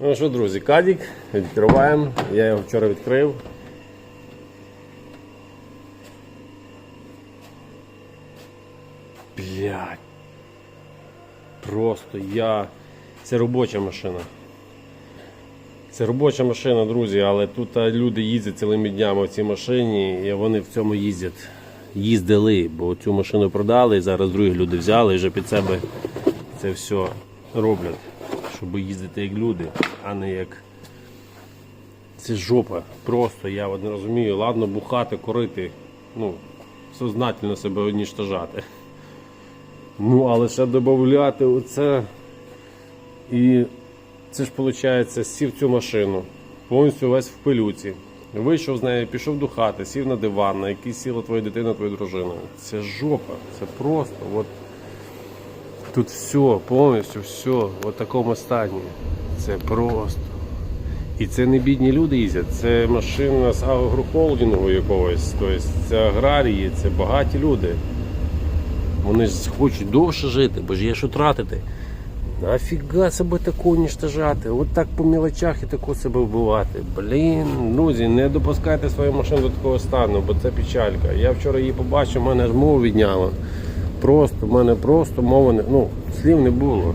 Ну що, друзі, кадік, відкриваємо. Я його вчора відкрив. Блядь. Просто я. Це робоча машина. Це робоча машина, друзі, але тут люди їздять цілими днями в цій машині і вони в цьому їздять. Їздили, бо цю машину продали, і зараз другі люди взяли і вже під себе це все роблять, щоб їздити як люди, а не як. Це жопа. Просто я от не розумію. Ладно, бухати, корити, ну, сознательно себе уніштажати. Ну, але ще додати оце. І це ж виходить, сів цю машину, повністю весь в пилюці. Вийшов з нею, пішов до хати, сів на диван, на який сіла твоя дитина, твоя дружина. Це жопа, це просто. От, тут все, повністю все, в такому стані. Це просто. І це не бідні люди їздять, це машина з агрохолдингу якогось. Тобто це аграрії, це багаті люди. Вони ж хочуть довше жити, бо ж є що тратити. Нафіга себе таку уніштажати? От так по мілочах і таку себе вбивати. Блін, друзі, не допускайте свою машину до такого стану, бо це печалька. Я вчора її побачив, мене ж мову відняло. Просто, в мене просто мови не. Ну, слів не було.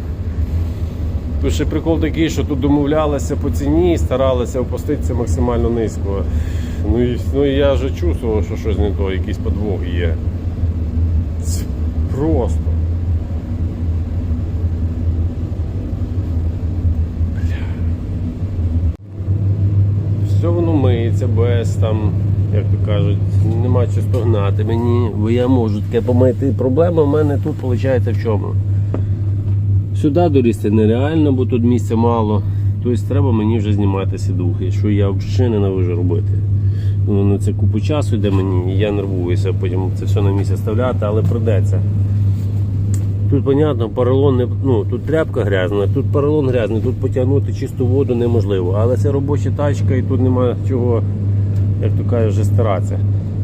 Тут ще прикол такий, що тут домовлялися по ціні і старалися опуститися максимально низько. Ну і, ну я вже чувствував, що щось не то, якийсь подвох є. Це просто. Все воно миється без там, як то кажуть, нема чого стогнати мені, бо я можу таке помити. Проблема в мене тут виходить в чому? Сюди долізти нереально, бо тут місця мало. Тобто треба мені вже знімати сідухи, що я взагалі ненавижу робити. Ну, це купу часу йде мені, і я нервуюся, потім це все на місце ставляти, але придеться. Тут, понятно, поролон не ну, тут тряпка грязна, тут поролон грязний, тут потягнути чисту воду неможливо. Але це робоча тачка і тут немає чого, як то кажуть, вже старатися.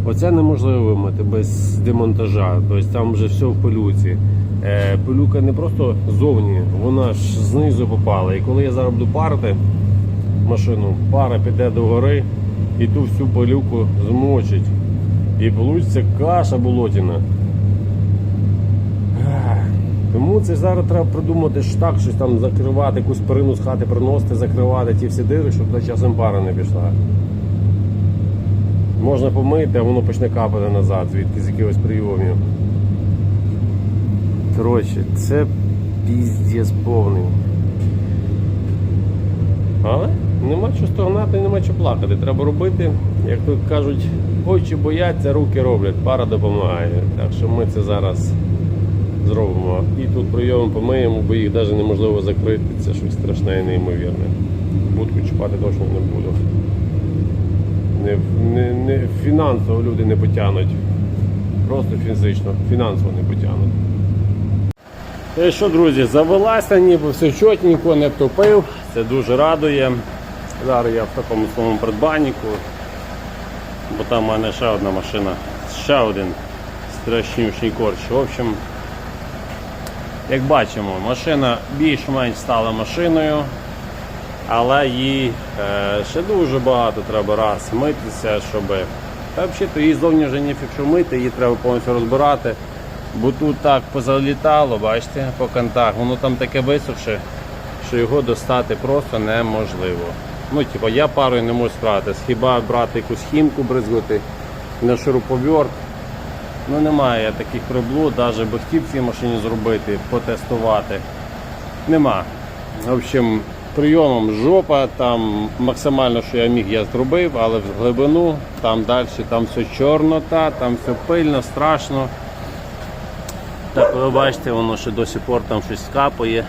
Оце неможливо вимити без демонтажа. Тобто там вже все в пилюці. Е, пилюка не просто ззовні, вона ж знизу попала. І коли я зараз буду парити машину, пара піде до гори і ту всю пилюку змочить. І вийде каша болотіна. Тому це зараз треба придумати ж так, щось там закривати, якусь перину з хати приносити, закривати ті всі дири, щоб туди часом пара не пішла. Можна помити, а воно почне капати назад, звідки з якихось прийомів. Коротше, це піздець повний. Але нема чого стогнати, нема чого плакати. Треба робити, як тут кажуть, очі бояться, руки роблять, пара допомагає. Так що ми це зараз зробимо. І тут прийом помиємо, бо їх навіть неможливо закрити. Це щось страшне і неймовірне. Будку чіпати точно не буду. Не, не, не, фінансово люди не потягнуть. Просто фізично, фінансово не потягнуть. Та що, друзі, завелася, ніби все чотненько, не втопив. Це дуже радує. Зараз я в такому своєму придбаннику, бо там в мене ще одна машина, ще один страшніший корч. В общем, як бачимо, машина більш-менш стала машиною, але їй е, ще дуже багато треба раз митися, щоб. Взагалі її зовні вже не що мити, її треба повністю розбирати. Бо тут так позалітало, бачите, по кантах, воно там таке висохше, що його достати просто неможливо. Ну, типу, я парою не можу справитися. Хіба брати якусь хімку бризгати на шуруповерт. Ну немає я таких приблуд, навіть би хотів цій машині зробити, потестувати. Нема. В общем, прийомом жопа, там максимально, що я міг, я зробив, але в глибину, там далі, там все чорнота, там все пильно, страшно. Так, ви бачите, воно ще до сих пор там щось капає.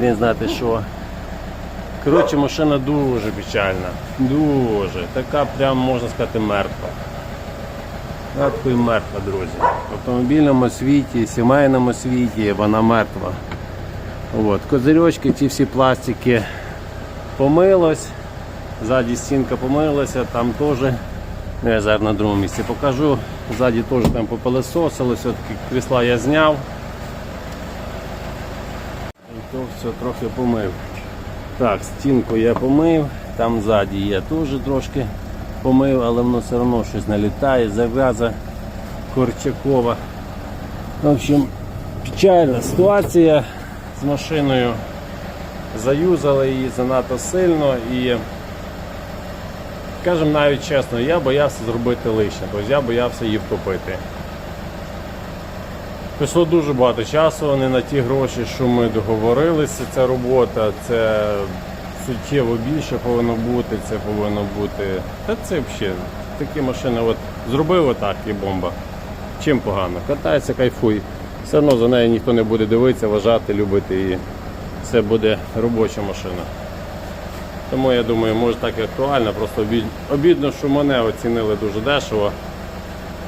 Він знати що. Коротше, машина дуже печальна. Дуже. Така прям можна сказати мертва. Такою мертва, друзі. В автомобільному світі, сімейному світі вона мертва. От. Козирьочки, ці всі пластики помилось. Ззаді стінка помилася, там теж. Ну, Я зараз на другому місці покажу. Ззаді теж там попилесосили, все-таки крісла я зняв. І то все трохи помив. Так, стінку я помив, там ззаді я теж трошки помив, але воно все одно щось налітає, зав'яза Корчакова. В общем, печальна ситуація з машиною. Заюзали її занадто сильно і, скажімо навіть чесно, я боявся зробити лишнє, тобто я боявся її втопити. Пішло дуже багато часу, не на ті гроші, що ми договорилися. Ця робота, це суттєво більше повинно бути, це повинно бути. Та це взагалі такі машини, от зробив отак і бомба. Чим погано? Катається, кайфуй. Все одно за нею ніхто не буде дивитися, вважати, любити її. Це буде робоча машина. Тому я думаю, може так і актуально, просто обідно, що мене оцінили дуже дешево.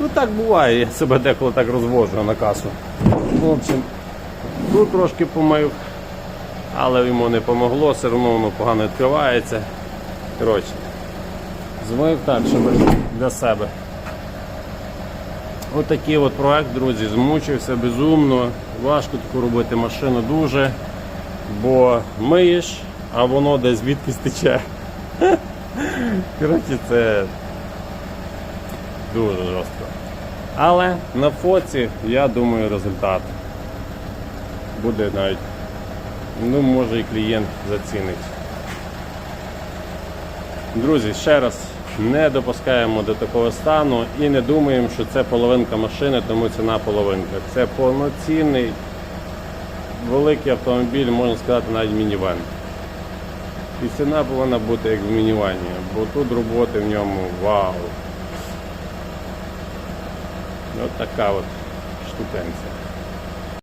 Ну так буває, я себе деколи так розвожу на касу. В общем, тут трошки помив, але йому не помогло, все одно воно погано відкривається. Коротше, змив так, щоб для себе. Отакий от проект, друзі, змучився безумно. Важко таку робити машину дуже, бо миєш, а воно десь звідкись тече. Коротше, це Дуже жорстко. Але на фоці, я думаю, результат буде навіть, ну, може і клієнт зацінить. Друзі, ще раз не допускаємо до такого стану і не думаємо, що це половинка машини, тому ціна половинка. Це повноцінний великий автомобіль, можна сказати, навіть мінівен. І ціна повинна бути як в мінівані, бо тут роботи в ньому вау. Ось така от штукенція.